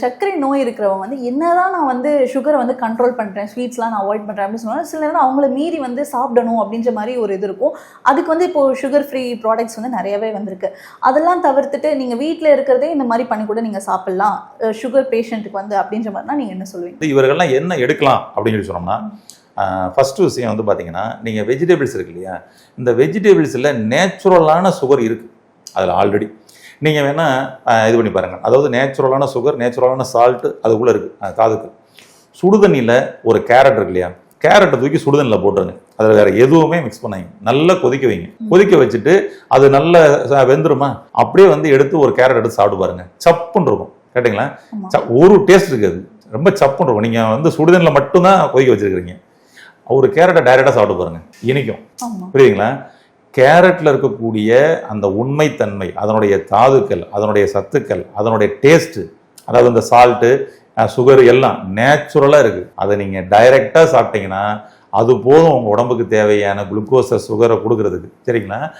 சர்க்கரை நோய் இருக்கிறவங்க வந்து என்னதான் நான் வந்து சுகரை வந்து கண்ட்ரோல் பண்ணுறேன் ஸ்வீட்ஸ்லாம் நான் அவாய்ட் பண்ணுறேன் அப்படின்னு சொன்னாலும் சில நேரம் அவங்கள மீறி வந்து சாப்பிடணும் அப்படின்ற மாதிரி ஒரு இது இருக்கும். அதுக்கு வந்து இப்போ சுகர் ஃப்ரீ ப்ராடக்ட்ஸ் வந்து நிறையவே வந்திருக்கு. அதெல்லாம் தவிர்த்துட்டு நீங்கள் வீட்டில் இருக்கிறதே இந்த மாதிரி பண்ணி கூட நீங்கள் சாப்பிட்லாம். சுகர் பேஷண்ட்டுக்கு வந்து அப்படின்ற மாதிரினா நீங்கள் என்ன சொல்லுவீங்க? இவர்கள்லாம் என்ன எடுக்கலாம் அப்படின்னு சொல்லி சொன்னோம்னா ஃபஸ்ட்டு விஷயம் வந்து பார்த்தீங்கன்னா நீங்கள் வெஜிடபிள்ஸ் இருக்கு இல்லையா? இந்த வெஜிடபிள்ஸில் நேச்சுரலான சுகர் இருக்குது அதில் ஆல்ரெடி நீங்கள் வேணால் இது பண்ணி பாருங்கள் அதாவது நேச்சுரலான சுகர் நேச்சுரலான சால்ட்டு அதுக்குள்ளே இருக்குது தாதுக்கு சுடுதண்ணியில் ஒரு கேரட் இருக்கு இல்லையா? கேரட்டை தூக்கி சுடுதண்ணியில் போட்டுருங்க. அதில் வேறு எதுவுமே மிக்ஸ் பண்ணாங்க நல்லா கொதிக்க வைங்க. கொதிக்க வச்சுட்டு அது நல்ல வெந்துருமா? அப்படியே வந்து எடுத்து ஒரு கேரட் எடுத்து சாப்பிட்டு பாருங்க. சப்புன்னு இருக்கும். கேட்டிங்களா. ச- ஒரு டேஸ்ட் இருக்காது ரொம்ப சப்புன்னு இருக்கும். நீங்கள் வந்து சுடுதண்ணில் மட்டும்தான் கொதிக்க வச்சிருக்கிறீங்க. ஒரு கேரட்டை டைரெக்டாக சாப்பிட்டு பாருங்க. இனிக்கும். புரியுதுங்களா? கேரட்டில் இருக்கக்கூடிய அந்த உண்மைத்தன்மை அதனுடைய தாதுக்கள் அதனுடைய சத்துக்கள் அதனுடைய டேஸ்ட்டு அதாவது இந்த சால்ட்டு சுகர் எல்லாம் நேச்சுரலாக இருக்குது அதை நீங்கள் டைரெக்டாக சாப்பிட்டீங்கன்னா அது போதும் உங்கள் உடம்புக்கு தேவையான குளுக்கோஸை சுகரை கொடுக்கறதுக்கு. சரிங்களா?